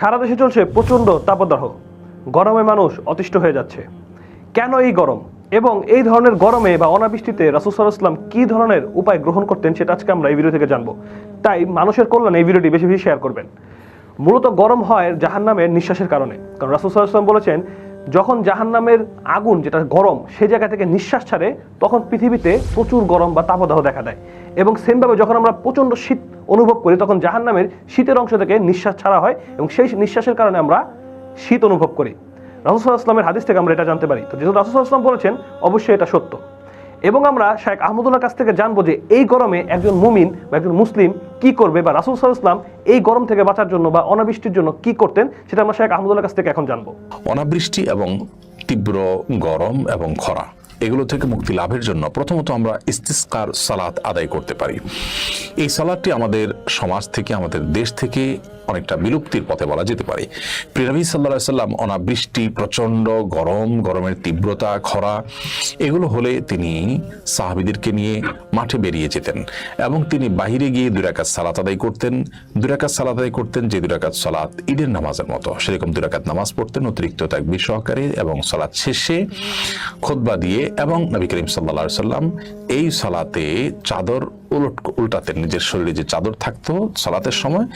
সারা দেশে চলছে প্রচণ্ড তাপদাহ। গরমে মানুষ অতিষ্ঠ হয়ে যাচ্ছে। কেন এই গরম? এবং এই ধরনের গরমে বা অনাবৃষ্টিতে রাসুসাল ইসলাম কী ধরনের উপায় গ্রহণ করতেন সেটা আজকে আমরা এই ভিডিও থেকে জানব। তাই মানুষের কল্যাণে এই ভিডিওটি বেশি বেশি শেয়ার করবেন। মূলত গরম হয় জাহান্নামের নিঃশ্বাসের কারণে। কারণ রাসুসাল ইসলাম বলেছেন, যখন জাহান্নামের আগুন, যেটা গরম সেই জায়গা থেকে নিঃশ্বাস ছাড়ে, তখন পৃথিবীতে প্রচুর গরম বা তাপদাহ দেখা দেয়। এবং সেমভাবে যখন আমরা প্রচণ্ড শীত অনুভব করি, তখন জাহান্নামের শীতের অংশ থেকে নিঃশ্বাস ছাড়া হয় এবং সেই নিঃশ্বাসের কারণে আমরা শীত অনুভব করি। রাসুসাল ইসলামের হাদিস থেকে আমরা এটা জানতে পারি। তো যেহেতু রাসুসাল ইসলাম বলেছেন, অবশ্যই এটা সত্য। এবং আমরা শেখ আহমদুল্লাহ কাছ থেকে জানব যে এই গরমে একজন মুমিন বা একজন মুসলিম কি করবে বা রাসুল সাল ইসলাম এই গরম থেকে বাঁচার জন্য বা অনাবৃষ্টির জন্য কি করতেন, সেটা আমরা শেখ আহমদুল্লাহ কাছ থেকে এখন জানব। অনাবৃষ্টি এবং তীব্র গরম এবং খরা। এগুলো থেকে মুক্তি লাভের জন্য প্রথমত আমরা ইস্তিস্কার সালাত আদায় করতে পারি। এই সালাদটি আমাদের সমাজ থেকে, আমাদের দেশ থেকে অনেকটা বিলুপ্তির পথে বলা যেতে পারে। প্রিনবী সাল্লা সাল্লাম অনাবৃষ্টি, প্রচণ্ড গরম, গরমের তীব্রতা, খরা, এগুলো হলে তিনি সাহাবিদেরকে নিয়ে মাঠে বেরিয়ে যেতেন এবং তিনি বাহিরে গিয়ে দুরাকাত সালাত আদায় করতেন। দুরাকাত সালাত আদায় করতেন যে দুরাকাত সালাত ঈদের নামাজের মতো। সেরকম দুরাকাত নামাজ পড়তেন, অতিরিক্ত তাকবির সহকারে এবং সালাত শেষে খোদবা দিয়ে এবং নবী করিম সাল্লা সাল্লাম এই সালাতে চাদর উলট উল্টাতেন, নিজের শরীরে যে চাদর থাকতো সালাতের সময়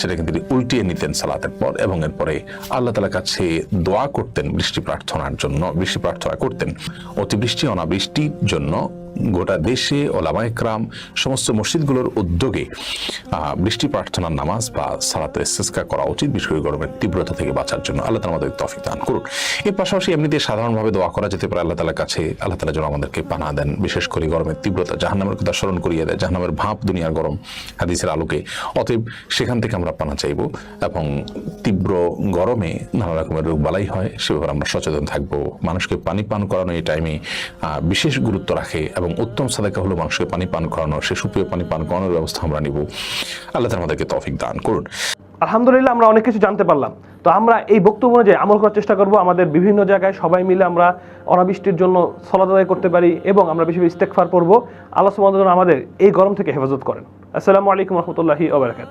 সেটাকে তিনি উল্টিয়ে নিতেন সালাতের পর এবং এরপরে আল্লাহ তালার কাছে দোয়া করতেন বৃষ্টি প্রার্থনার জন্য, বৃষ্টি প্রার্থনা করতেন। অতিবৃষ্টি অনাবৃষ্টির জন্য গোটা দেশে ওলামা একরাম সমস্ত মসজিদগুলোর উদ্যোগে বৃষ্টি প্রার্থনার নামাজ বা সালাতের ইস্তেসকা করা উচিত। বিশেষ করে গরমের তীব্রতা থেকে বাঁচার জন্য আল্লাহ তালা আমাদের তফিক দান করুন এর পাশাপাশি এমনিতে সাধারণভাবে দোয়া করা যেতে পারে আল্লাহ তালার কাছে। আল্লাহ তালা যেন আমাদেরকে পানা দেন, বিশেষ করে গরমের তীব্রতা, জাহান্নামের কথা স্মরণ করিয়ে দেয়। জাহান্নামের ভাপ দুনিয়ার গরম হাদিসের আলোকে। অতএব সেখান থেকে আমরা পানা চাইব এবং তীব্র গরমে নানা রকমের রোগ বালাই হয়, সে ব্যাপারে আমরা সচেতন থাকব। মানুষকে পানি পান করানো এই টাইমে বিশেষ গুরুত্ব রাখে এবং উত্তম সাদাকা হলো মানুষকে পানি পান করানো, সে সুপ্রিয় পানি পান করানোর ব্যবস্থা আমরা নিব। আল্লাহ তালা আমাদেরকে তফিক দান করুন। আলহামদুলিল্লাহ, আমরা অনেক কিছু জানতে পারলাম। তো আমরা এই বক্তব্য অনুযায়ী আমল করার চেষ্টা করব। আমাদের বিভিন্ন জায়গায় সবাই মিলে আমরা অনাবৃষ্টির জন্য সলাদ আদায় করতে পারি এবং আমরা বেশি ইস্তেকফার করব আল্লাহ সুবহানাহু আমাদের এই গরম থেকে হেফাজত করেন। আসসালামু আলাইকুম রহমতুল্লাহি ওবরাকাতু